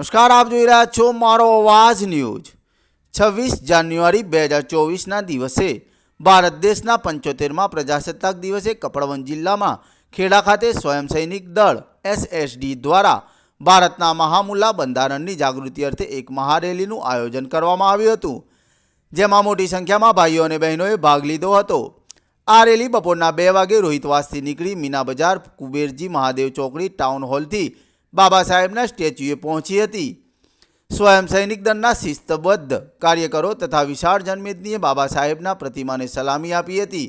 નમસ્કાર, આપ જોઈ રહ્યા છો મારો અવાજ ન્યૂઝ. છવ્વીસ જાન્યુઆરી બે હજાર ચોવીસના દિવસે ભારત દેશના પંચોતેરમાં પ્રજાસત્તાક દિવસે કપડવંજ જિલ્લામાં ખેડા ખાતે સ્વયં સૈનિક દળ એસએસડી દ્વારા ભારતના મહામુલ્લા બંધારણની જાગૃતિ અર્થે એક મહારેલીનું આયોજન કરવામાં આવ્યું હતું, જેમાં મોટી સંખ્યામાં ભાઈઓ અને બહેનોએ ભાગ લીધો હતો. આ રેલી બપોરના બે વાગે રોહિતવાસથી નીકળી મીના બજાર કુબેરજી મહાદેવ ચોકડી ટાઉન હોલથી બાબા સાહેબના સ્ટેચ્યુએ પહોંચી હતી. સ્વયં સૈનિક દળના શિસ્તબદ્ધ કાર્યકરો તથા વિશાળ જનમેદનીએ બાબા સાહેબના પ્રતિમાને સલામી આપી હતી.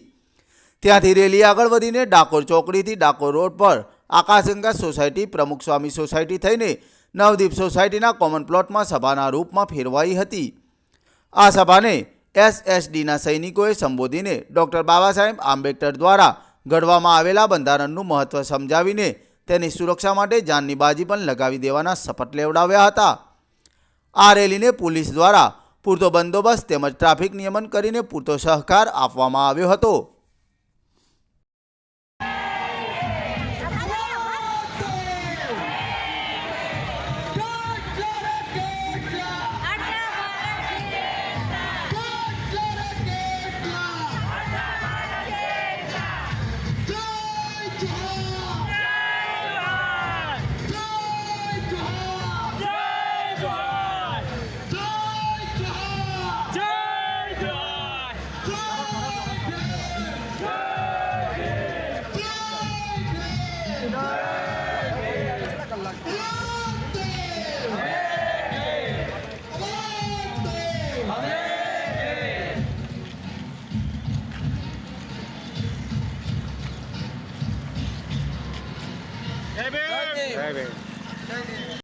ત્યાંથી રેલી આગળ વધીને ડાકોર ચોકડીથી ડાકોર રોડ પર આકાશગંગા સોસાયટી, પ્રમુખ સ્વામી સોસાયટી થઈને નવદીપ સોસાયટીના કોમન પ્લોટમાં સભાના રૂપમાં ફેરવાઈ હતી. આ સભાને એસએસડીના સૈનિકોએ સંબોધીને ડૉક્ટર બાબા સાહેબ આંબેડકર દ્વારા ઘડવામાં આવેલા બંધારણનું મહત્ત્વ સમજાવીને તેની સુરક્ષા માટે જાનની બાજી પણ લગાવી દેવાના શપથ લેવડાવ્યા હતા. આ રેલીને પોલીસ દ્વારા પૂરતો બંદોબસ્ત તેમજ ટ્રાફિક નિયમન કરીને પૂરતો સહકાર આપવામાં આવ્યો હતો. Happy! Happy!